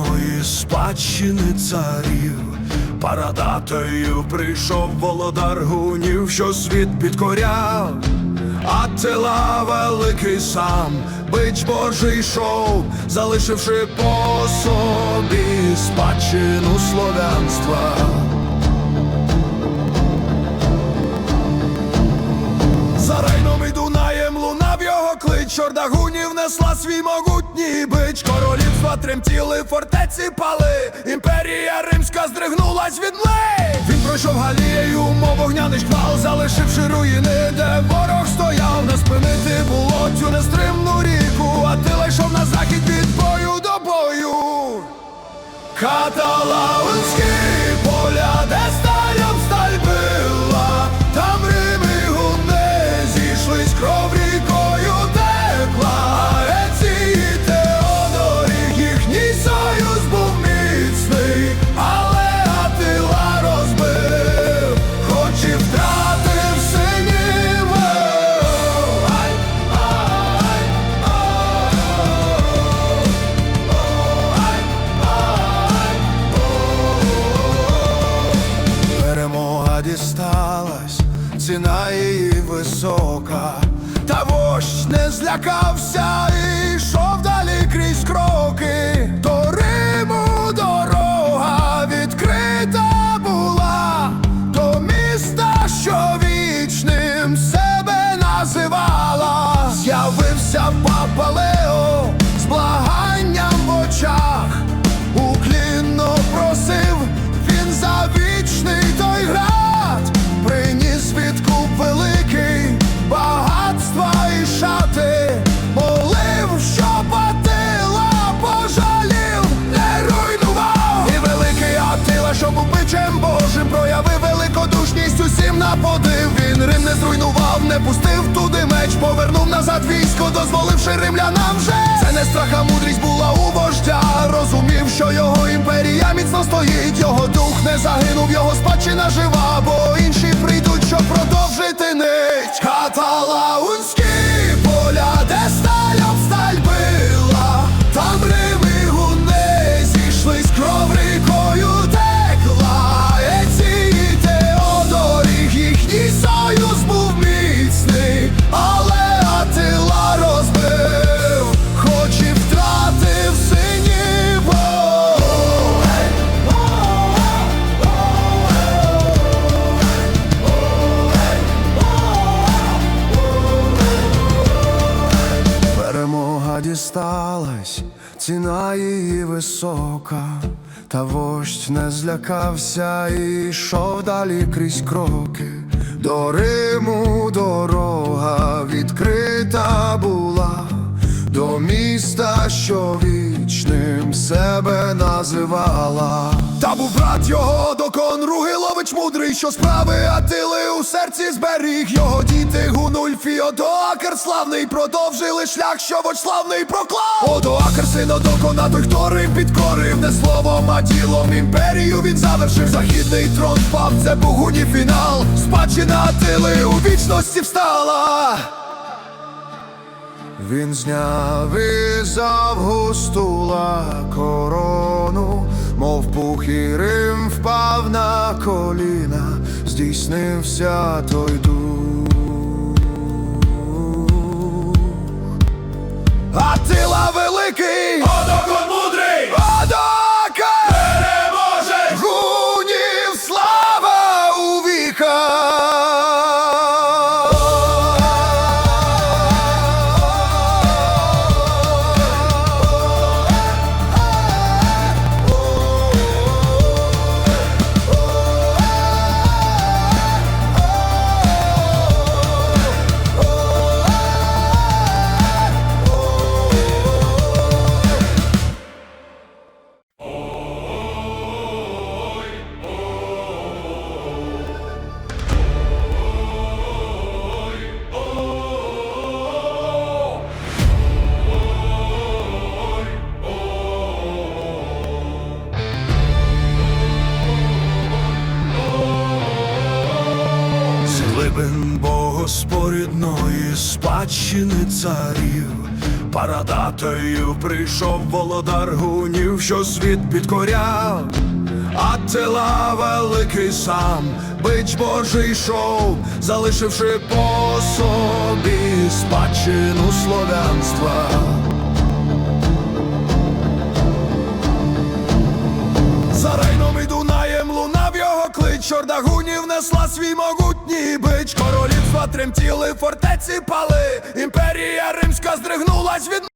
вічної спадщини царів. Парадатою прийшов володар гунів, що світ підкоряв, а тила великий сам, бич Божий йшов, залишивши по собі спадщину слов'янства. За Рейном і Дунаєм лунав його клич, Чорда гунів несла свій могутній бич. Королівства тремтіли, фортеці пали, імперія римська здригнулась від мли. Він пройшов галією, мов вогняний шквал, залишивши руїни, де ворог стояв, не спинити було цю нестримну ріку, а ти йшов на захід від бою до бою. Каталаунські ціна її висока, та вождь не злякався і йшов далі крізь кроки. До Риму дорога відкрита була, до міста, що вічним себе називала. З'явився папа пустив туди меч, повернув назад військо, дозволивши римлянам вже. Це не страха, мудрість була у вождя. Розумів, що його імперія міцно стоїть, його дух не загинув, його спадщина жива, бо інші прийдуть, щоб продовжити дісталась, ціна її висока, та вождь не злякався і йшов далі крізь кроки. До Риму дорога відкрита була, до міста, що вічним себе називала. Та був брат його Докон Ругилович мудрий, що справи Атили у серці зберіг. Його діти Гунульф і Одоакр славний продовжили шлях, що вождь славний проклав. Одоакр син Одокона, той, хто Рим підкорив, не словом, а ділом імперію він завершив. Західний трон впав, це богуні фінал. Спадщина Атили у вічності встала. Він зняв із Августула корону, мов пух і Рим впав на коліна, здійснився той дух. А тила великий, Гибен богоспорідної спадщини царів. Парадатою прийшов володар гунів, що світ підкоряв. Аттила великий сам, бич Божий йшов, залишивши по собі спадщину слов'янства. За Рейном і чорда гунів несла свій могутній бич. Королівства тремтіли, фортеці пали, імперія римська здригнулась від